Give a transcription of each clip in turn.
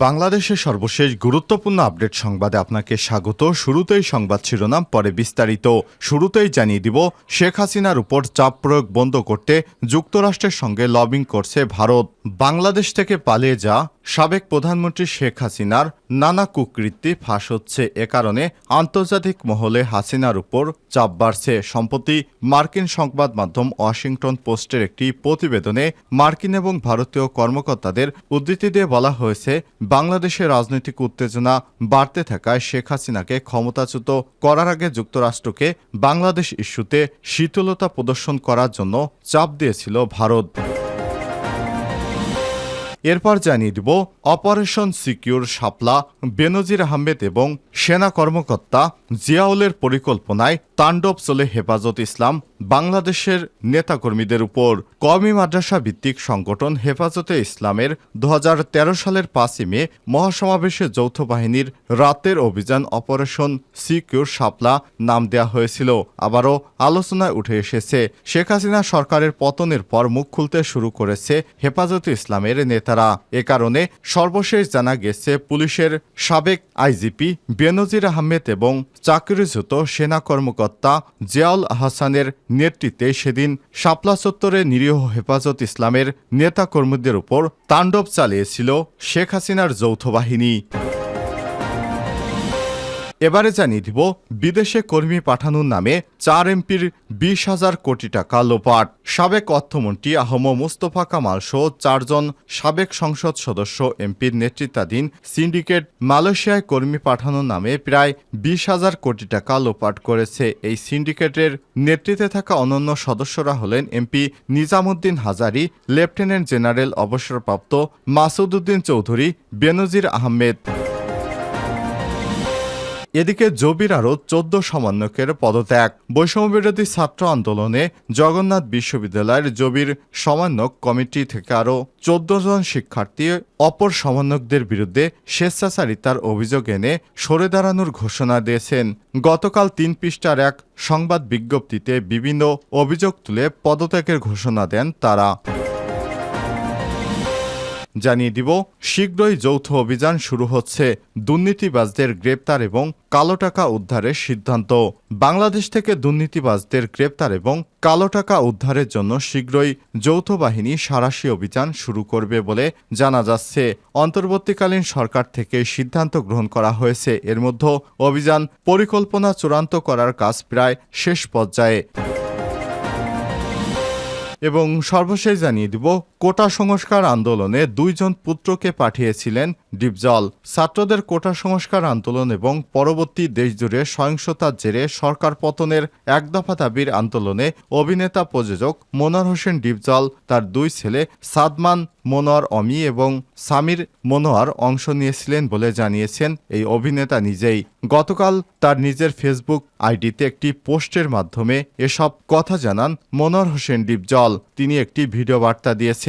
বাংলাদেশের সর্বশেষ গুরুত্বপূর্ণ আপডেট সংবাদে আপনাকে স্বাগত। শুরুতেই সংবাদ শিরোনাম, পরে বিস্তারিত। শুরুতেই জানিয়ে দিব, শেখ হাসিনার উপর চাপ প্রয়োগ বন্ধ করতে যুক্তরাষ্ট্রের সঙ্গে লবিং করছে ভারত। বাংলাদেশ থেকে পালিয়ে যা সাবেক প্রধানমন্ত্রী শেখ হাসিনার নানা কুকৃতি ফাঁস হচ্ছে। এ কারণে আন্তর্জাতিক মহলে হাসিনার উপর চাপ বাড়ছে। সম্প্রতি মার্কিন সংবাদ মাধ্যম ওয়াশিংটন পোস্টের একটি প্রতিবেদনে মার্কিন এবং ভারতীয় কর্মকর্তাদের উদ্ধৃতি দিয়ে বলা হয়েছে বাংলাদেশের রাজনৈতিক উত্তেজনা বাড়তে থাকায় শেখ হাসিনাকে ক্ষমতাচ্যুত করার আগে যুক্তরাষ্ট্রকে বাংলাদেশ ইস্যুতে শীতলতা প্রদর্শন করার জন্য চাপ দিয়েছিল ভারত। এরপর জানিয়ে দিব, অপারেশন সিকিউর শাপলা, বেনজির আহমেদ এবং সেনা কর্মকর্তা জিয়াউলের পরিকল্পনায় তাণ্ডব চলে হেফাজত ইসলাম বাংলাদেশের নেতাকর্মীদের উপর কওমি মাদ্রাসা ভিত্তিক সংগঠন হেফাজতে ইসলামের দু হাজার তেরো সালের পাঁচই মে মহাসমাবেশে যৌথ বাহিনীর রাতের অভিযান অপারেশন সিকিউর শাপলা নাম দেওয়া হয়েছিল। আবারও আলোচনায় উঠে এসেছে, শেখ হাসিনা সরকারের পতনের পর মুখ খুলতে শুরু করেছে হেফাজতে ইসলামের নেতারা। এ কারণে সর্বশেষ জানা গেছে, পুলিশের সাবেক আইজিপি বেনজির আহমেদ এবং চাকরিচ্যুত সেনা কর্মকর্তা জিয়াউল আহসানের নেতৃত্বে সেদিন শাপলা চত্বরে নিরীহ হেফাজত ইসলামের নেতা কর্মীদের উপর তাণ্ডব চালিয়েছিল শেখ হাসিনার যৌথ বাহিনী। এবারে জানিয়ে দিব, বিদেশে কর্মী পাঠানোর নামে চার এমপির বিশ হাজার কোটি টাকা লোপাট। সাবেক অর্থমন্ত্রী আহম মুস্তফা কামাল সহ চারজন সাবেক সংসদ সদস্য এমপির নেতৃত্বাধীন সিন্ডিকেট মালয়েশিয়ায় কর্মী পাঠানোর নামে প্রায় বিশ হাজার কোটি টাকা লোপাট করেছে। এই সিন্ডিকেটের নেতৃত্বে থাকা অনন্য সদস্যরা হলেন MP Nizamuddin Hazari, lieutenant general অবসরপ্রাপ্ত মাসুদউদ্দিন চৌধুরী, বেনজির আহমেদ। এদিকে জবির আরও চোদ্দ সমন্বয়কের পদত্যাগ। বৈষম্যবিরোধী ছাত্র আন্দোলনে জগন্নাথ বিশ্ববিদ্যালয়ের জবির সমন্বয়ক কমিটি থেকে আরও চোদ্দ জন শিক্ষার্থী অপর সমন্বয়কদের বিরুদ্ধে স্বেচ্ছাচারিতার অভিযোগ এনে সরে দাঁড়ানোর ঘোষণা দিয়েছেন। গতকাল তিন পৃষ্ঠার এক সংবাদ বিজ্ঞপ্তিতে বিভিন্ন অভিযোগ তুলে পদত্যাগের ঘোষণা দেন তারা। জানিয়ে দিব, শীঘ্রই যৌথ অভিযান শুরু হচ্ছে। দুর্নীতিবাজদের গ্রেপ্তার এবং কালো টাকা উদ্ধারের সিদ্ধান্ত। বাংলাদেশ থেকে দুর্নীতিবাজদের গ্রেপ্তার এবং কালো টাকা উদ্ধারের জন্য শীঘ্রই যৌথ বাহিনী সারাশি অভিযান শুরু করবে বলে জানা যাচ্ছে। অন্তর্বর্তীকালীন সরকার থেকে সিদ্ধান্ত গ্রহণ করা হয়েছে। এর মধ্যে অভিযান পরিকল্পনা চূড়ান্ত করার কাজ প্রায় শেষ পর্যায়ে। এবং সর্বশেষ জানিয়ে দিব কোটা সংস্কার আন্দোলনে দুইজন পুত্রকে পাঠিয়েছিলেন ডিপজল। ছাত্রদের কোটা সংস্কার আন্দোলন এবং পরবর্তী দেশজুড়ে সহিংসতার জেরে সরকার পতনের এক দফা দাবির আন্দোলনে অভিনেতা প্রযোজক মনোয়ার হোসেন ডিপজল, তার দুই ছেলে সাদমান মনোয়ার অমি এবং সামির মনোয়ার অংশ নিয়েছিলেন বলে জানিয়েছেন এই অভিনেতা নিজেই। গতকাল তার নিজের ফেসবুক আইডিতে একটি পোস্টের মাধ্যমে এসব কথা জানান মনোয়ার হোসেন ডিপজল। তিনি একটি ভিডিও বার্তা দিয়েছেন।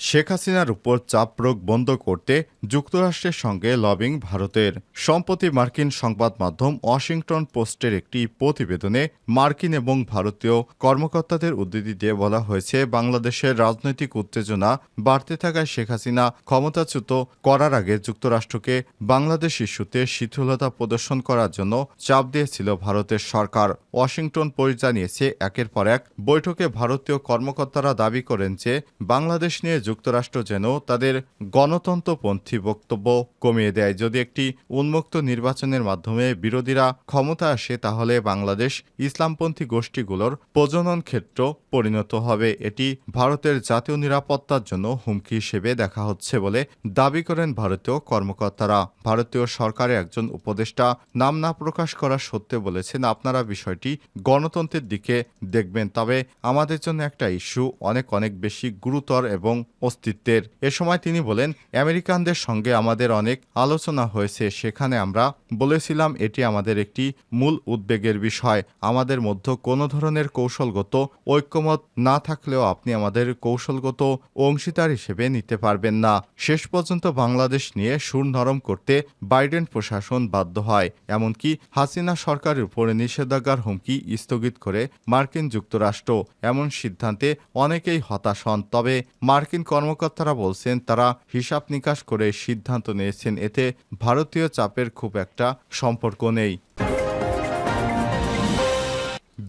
শেখ হাসিনার উপর চাপ প্রয়োগ বন্ধ করতে যুক্তরাষ্ট্রের সঙ্গে লবিং ভারতের। সম্প্রতি মার্কিন সংবাদ মাধ্যম ওয়াশিংটন পোস্টের একটি প্রতিবেদনে মার্কিন এবং ভারতীয় কর্মকর্তাদের উদ্ধৃতি দিয়ে বলা হয়েছে, বাংলাদেশের রাজনৈতিক উত্তেজনা বাড়তে থাকায় শেখ হাসিনা ক্ষমতাচ্যুত করার আগে যুক্তরাষ্ট্রকে বাংলাদেশ ইস্যুতে শিথিলতা প্রদর্শন করার জন্য চাপ দিয়েছিল ভারতের সরকার। ওয়াশিংটন পোস্ট জানিয়েছে, একের পর এক বৈঠকে ভারতীয় কর্মকর্তারা দাবি করেন যে, বাংলাদেশ নিয়ে যুক্তরাষ্ট্র যেন তাদের গণতন্ত্রপন্থী বক্তব্য কমিয়ে দেয়। যদি একটি উন্মুক্ত নির্বাচনের মাধ্যমে বিরোধীরা ক্ষমতা আসে, তাহলে বাংলাদেশ ইসলামপন্থী গোষ্ঠীগুলোর প্রজনন ক্ষেত্র পরিণত হবে। এটি ভারতের জাতীয় নিরাপত্তার জন্য হুমকি হিসেবে দেখা হচ্ছে বলে দাবি করেন ভারতীয় কর্মকর্তারা। ভারতীয় সরকারের একজন উপদেষ্টা নাম না প্রকাশ করা সত্ত্বে বলেছেন, আপনারা বিষয়টি গণতন্ত্রের দিকে দেখবেন, তবে আমাদের জন্য একটা ইস্যু অনেক অনেক বেশি গুরুতর এবং অস্তিত্বের। এ সময় তিনি বলেন, আমেরিকানদের সঙ্গে আমাদের অনেক আলোচনা হয়েছে, সেখানে আমরা বলেছিলাম এটি আমাদের একটি মূল উদ্বেগের বিষয়। আমাদের মধ্যে কোনো ধরনের কৌশলগত ঐক্যমত না থাকলেও আপনি আমাদের কৌশলগত অংশীদার হিসেবে নিতে পারবেন না। শেষ পর্যন্ত বাংলাদেশ নিয়ে সুর নরম করতে বাইডেন প্রশাসন বাধ্য হয়। এমনকি হাসিনা সরকারের উপরে নিষেধাজ্ঞার হুমকি স্থগিত করে মার্কিন যুক্তরাষ্ট্র। এমন সিদ্ধান্তে অনেকেই হতাশ হন। তবে মার্কিন কর্মকর্তারা বলছেন, তারা হিসাব নিকাশ করে সিদ্ধান্ত নিয়েছেন। এতে ভারতীয় চাপের খুব একটা সম্পর্ক নেই।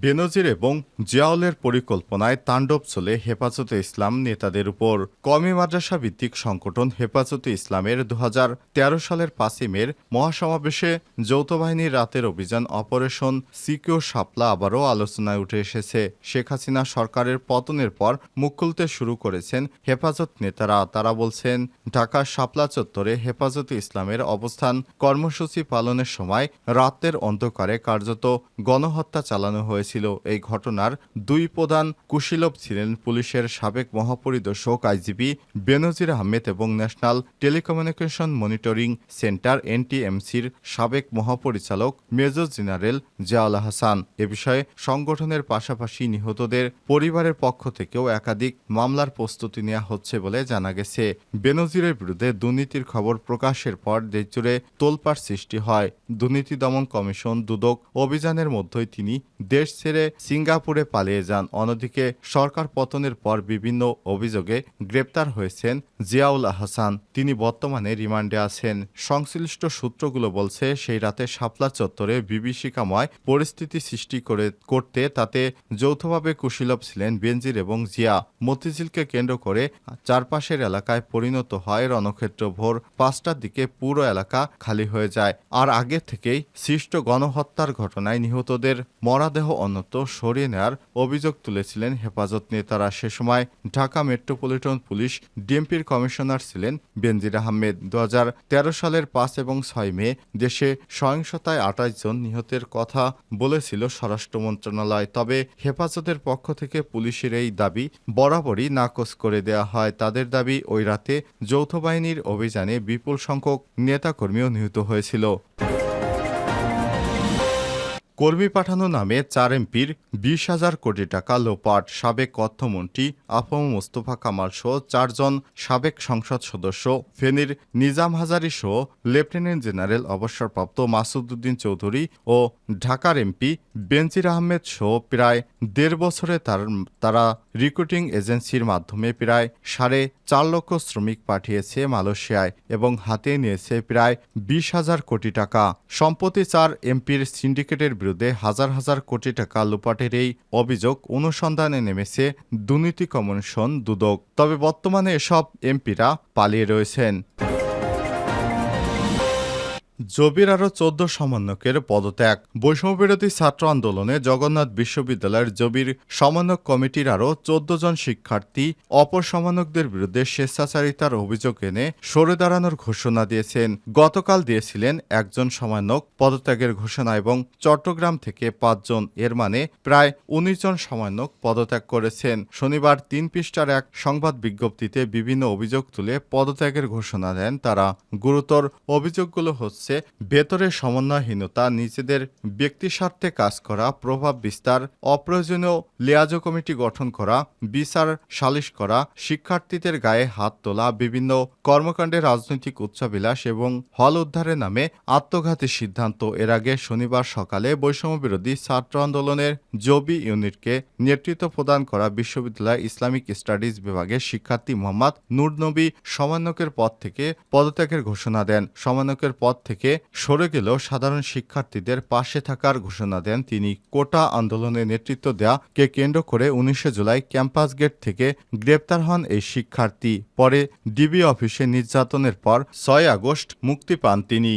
বেনজির এবং জিয়াউলের পরিকল্পনায় তাণ্ডব চলে হেফাজতে ইসলাম নেতাদের উপর। কমি মাদ্রাসা ভিত্তিক সংগঠন হেফাজতে ইসলামের দু তেরো সালের পাঁচই মের মহাসমাবেশে যৌথ বাহিনীর রাতের অভিযান অপারেশন সিকিউর সাপলা আবারও আলোচনায় উঠে এসেছে। শেখ হাসিনা সরকারের পতনের পর মুখ খুলতে শুরু করেছেন হেফাজত নেতারা। তারা বলছেন, ঢাকার শাপলা চত্বরে হেফাজতে ইসলামের অবস্থান কর্মসূচি পালনের সময় রাতের অন্ধকারে কার্যত গণহত্যা চালানো হয়েছিল এই ঘটনার দুই প্রধান কুশীলভ ছিলেন পুলিশের সাবেক মহাপরিদর্শক আইজিপি বেনজির আহমেদ এবং ন্যাশনাল টেলিকমিউনিকেশন মনিটরিং সেন্টার এনটিএমসির সাবেক মহাপরিচালক মেজর জেনারেল জিয়াউল হাসান। এ বিষয়ে সংগঠনের পাশাপাশি নিহতদের পরিবারের পক্ষ থেকেও একাধিক মামলার প্রস্তুতি নেওয়া হচ্ছে বলে জানা গেছে। বেনজিরের বিরুদ্ধে দুর্নীতির খবর প্রকাশের পর দেশজুড়ে তোলপাড় সৃষ্টি হয়। দুর্নীতি দমন কমিশন দুদক অভিযানের মধ্যেই তিনি দেশ ছেড়ে সিঙ্গাপুরে পালিয়ে যান। অন্যদিকে সরকার পতনের পর বিভিন্ন অভিযোগে গ্রেপ্তার হয়েছেন জিয়াউল হাসান। তিনি বর্তমানে রিমান্ডে আছেন। সংশ্লিষ্ট সূত্রগুলো বলছে, সেই রাতে শাপলা চত্বরে বিভীষিকাময় পরিস্থিতি সৃষ্টি করে, করতে তাতে যৌথভাবে কুশীলভ ছিলেন বেনজির এবং জিয়া। মতিঝিলকে কেন্দ্র করে চারপাশের এলাকায় পরিণত হয় রণক্ষেত্র ভোর পাঁচটার দিকে পুরো এলাকা খালি হয়ে যায়। আর আগে থেকেই সৃষ্ট গণহত্যার ঘটনায় নিহতদের মরাদেহ অন্যত্র সরিয়ে নেওয়ার অভিযোগ তুলেছিলেন হেফাজত নেতারা। সে সময় ঢাকা মেট্রোপলিটন পুলিশ ডিএমপির কমিশনার ছিলেন বেনজির আহমেদ। দু হাজার তেরো সালের পাঁচ এবং ছয় মে দেশে সহিংসতায় আঠাশ জন নিহতের কথা বলেছিল স্বরাষ্ট্র মন্ত্রণালয়। তবে হেফাজতের পক্ষ থেকে পুলিশের এই দাবি বরাবরই নাকচ করে দেওয়া হয়। তাদের দাবি, ওই রাতে যৌথ বাহিনীর অভিযানে বিপুল সংখ্যক নেতাকর্মীও নিহত হয়েছিল। কর্মী পাঠানো নামে চার এমপির বিশ হাজার কোটি টাকা লোপাট সাবেক অর্থমন্ত্রী আফম মোস্তফা কামাল সহ চারজন সাবেক সংসদ সদস্য ফেনীর নিজাম হাজারি সহ লেফটেন্যান্ট জেনারেল অবসরপ্রাপ্ত মাসুদ উদ্দিন চৌধুরী ও ঢাকার এমপি বেনজির আহমেদ সহ প্রায় দেড় বছরে তার, তারা রিক্রুটিং এজেন্সির মাধ্যমে প্রায় সাড়ে চার লক্ষ শ্রমিক পাঠিয়েছে মালয়েশিয়ায় এবং হাতে নিয়েছে প্রায় বিশ হাজার কোটি টাকা। সম্প্রতি চার এমপির সিন্ডিকেটের বিরুদ্ধে হাজার হাজার কোটি টাকা লুপাটের এই অভিযোগ অনুসন্ধানে নেমেছে দুর্নীতি কমিশন দুদক। তবে বর্তমানে এসব এমপিরা পালিয়ে রয়েছেন। জবির আরও চোদ্দ সমন্বয়কের পদত্যাগ। বৈষম্যবিরোধী ছাত্র আন্দোলনে জগন্নাথ বিশ্ববিদ্যালয়ের জবির সমন্বয়ক কমিটির আরও চোদ্দ জন শিক্ষার্থী অপর সমন্বয়কদের বিরুদ্ধে স্বেচ্ছাচারিতার অভিযোগ এনে সরে দাঁড়ানোর ঘোষণা দিয়েছেন। গতকাল দিয়েছিলেন একজন সমন্বয়ক পদত্যাগের ঘোষণা এবং চট্টগ্রাম থেকে পাঁচজন এর মানে প্রায় উনিশ জন সমন্বয়ক পদত্যাগ করেছেন। শনিবার তিন পৃষ্ঠার এক সংবাদ বিজ্ঞপ্তিতে বিভিন্ন অভিযোগ তুলে পদত্যাগের ঘোষণা দেন তারা। গুরুতর অভিযোগগুলো হচ্ছে ভেতরে সমন্বয়হীনতা, নিজেদের ব্যক্তি স্বার্থে কাজ করা, প্রভাব বিস্তার, অপ্রয়োজনীয় লিয়াজ কমিটি গঠন করা, বিচার সালিশ করা, শিক্ষার্থীদের গায়ে হাত তোলা, বিভিন্ন কর্মকাণ্ডে রাজনৈতিক উচ্চাবিলাস এবং হল উদ্ধারের নামে আত্মঘাতী সিদ্ধান্ত। এর আগে শনিবার সকালে বৈষম্য বিরোধী ছাত্র আন্দোলনের জবি ইউনিটকে নেতৃত্ব প্রদান করা বিশ্ববিদ্যালয় ইসলামিক স্টাডিজ বিভাগের শিক্ষার্থী মোহাম্মদ নূর নবী সমন্বয়কের পদ থেকে পদত্যাগের ঘোষণা দেন। সমন্বয়কের পদ থেকে থেকে সরে গেলেও সাধারণ শিক্ষার্থীদের পাশে থাকার ঘোষণা দেন তিনি। কোটা আন্দোলনে নেতৃত্ব দেয়া কে কেন্দ্র করে উনিশে জুলাই ক্যাম্পাস গেট থেকে গ্রেপ্তার হন এই শিক্ষার্থী। পরে ডিবি অফিসে নির্যাতনের পর ছয় আগস্ট মুক্তি পান তিনি।